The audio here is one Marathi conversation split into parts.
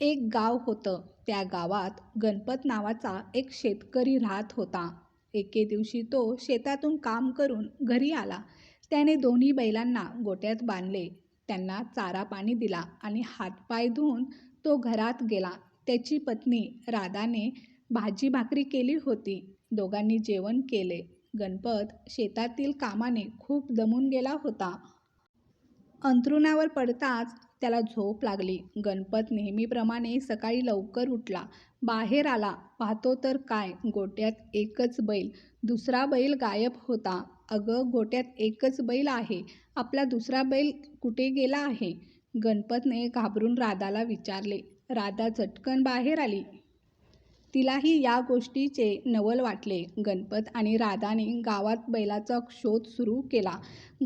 एक गाव होतं. त्या गावात गणपत नावाचा एक शेतकरी राहत होता. एके दिवशी तो शेतातून काम करून घरी आला. त्याने दोन्ही बैलांना गोट्यात बांधले. त्यांना चारा पाणी दिला आणि हातपाय धुवून तो घरात गेला. त्याची पत्नी राधाने भाजी भाकरी केली होती. दोघांनी जेवण केले. गणपत शेतातील कामाने खूप दमून गेला होता. अंथरुणावर पडताच त्याला झोप लागली. गणपत नेहमीप्रमाणे सकाळी लवकर उठला. बाहेर आला. पाहतो तर काय? गोट्यात एकच बैल. दुसरा बैल गायब होता. अगं गोट्यात एकच बैल आहे. आपला दुसरा बैल कुठे गेला आहे? गणपतने घाबरून राधाला विचारले. राधा झटकन बाहेर आली. तिलाही या गोष्टीचे नवल वाटले. गणपत आणि राधाने गावात बैलाचा शोध सुरू केला.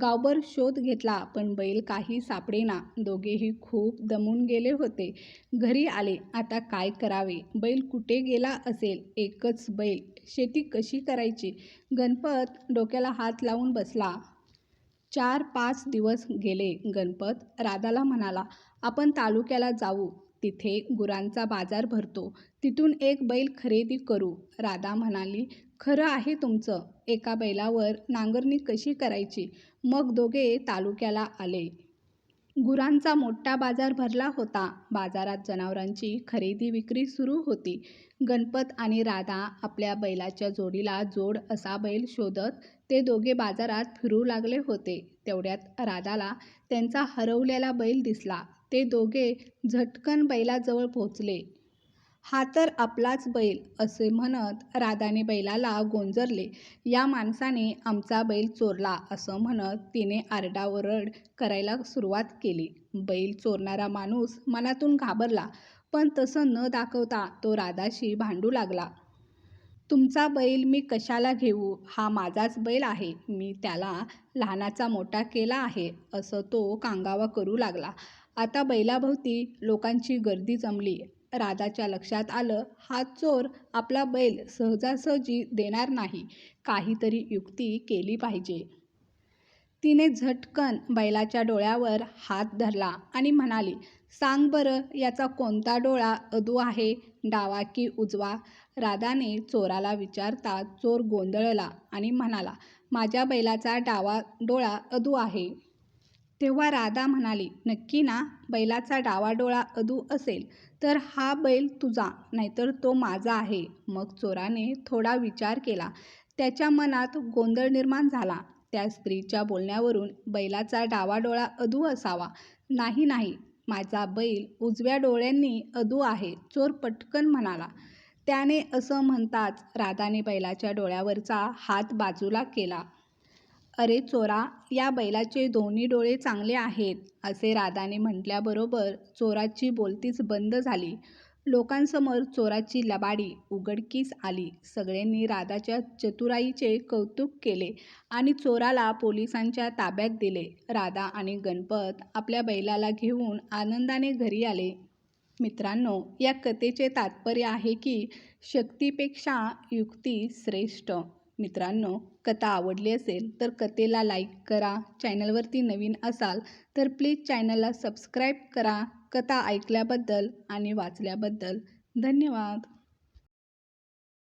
गावभर शोध घेतला पण बैल काही सापडेना. दोघेही खूप दमून गेले होते. घरी आले आता काय करावे? बैल कुठे गेला असेल? एकच बैल. शेती कशी करायची? गणपत डोक्याला हात लावून बसला. चार पाच दिवस गेले. गणपत राधाला म्हणाला आपण तालुक्याला जाऊ. तिथे गुरांचा बाजार भरतो. तिथून एक बैल खरेदी करू. राधा म्हणाली खरं आहे तुमचं. एका बैलावर नांगरणी कशी करायची? मग दोघे तालुक्याला आले. गुरांचा मोठा बाजार भरला होता. बाजारात जनावरांची खरेदी विक्री सुरू होती. गणपत आणि राधा आपल्या बैलाच्या जोडीला जोड असा बैल शोधत ते दोघे बाजारात फिरू लागले होते. तेवढ्यात राधाला त्यांचा हरवलेला बैल दिसला. ते दोघे झटकन बैलाजवळ पोहोचले. हा तर आपलाच बैल असे म्हणत राधाने बैलाला गोंजरले. या माणसाने आमचा बैल चोरला असं म्हणत तिने आरडाओरड करायला सुरुवात केली. बैल चोरणारा माणूस मनातून घाबरला पण तसं न दाखवता तो राधाशी भांडू लागला. तुमचा बैल मी कशाला घेऊ? हा माझाच बैल आहे. मी त्याला लहानाचा मोठा केला आहे असं तो कांगावा करू लागला. आता बैलाभोवती लोकांची गर्दी जमली. राधाच्या लक्षात आलं हा चोर आपला बैल सहजासहजी देणार नाही. काहीतरी युक्ती केली पाहिजे. तिने झटकन बैलाच्या डोळ्यावर हात धरला आणि म्हणाली सांग बरं याचा कोणता डोळा अदू आहे? डावा की उजवा? राधाने चोराला विचारता चोर गोंधळला आणि म्हणाला माझ्या बैलाचा डावा डोळा अदू आहे. तेव्हा राधा म्हणाली नक्की ना बैलाचा डावा डोळा अदू असेल तर हा बैल तुझा नाहीतर तो माझा आहे. मग चोराने थोडा विचार केला. त्याच्या मनात गोंधळ निर्माण झाला. त्या स्त्रीच्या बोलण्यावरून बैलाचा डावा डोळा अदू असावा. नाही नाही माझा बैल उजव्या डोळ्यांनी अदू आहे चोर पटकन म्हणाला. त्याने असं म्हणताच राधाने बैलाच्या डोळ्यावरचा हात बाजूला केला. अरे चोरा या बैलाचे दोन्ही डोळे चांगले आहेत असे राधाने म्हटल्याबरोबर चोराची बोलतीच बंद झाली. लोकांसमोर चोराची लबाडी उघडकीस आली. सगळ्यांनी राधाच्या चतुराईचे कौतुक केले आणि चोराला पोलिसांच्या ताब्यात दिले. राधा आणि गणपत आपल्या बैलाला घेऊन आनंदाने घरी आले. मित्रांनो या कथेचे तात्पर्य आहे की शक्तीपेक्षा युक्ती श्रेष्ठ. मित्रांनो कथा आवडली असेल तर कथेला लाईक करा. चॅनलवरती नवीन असाल तर प्लीज चॅनलला सबस्क्राईब करा. कथा ऐकल्याबद्दल आणि वाचल्याबद्दल धन्यवाद.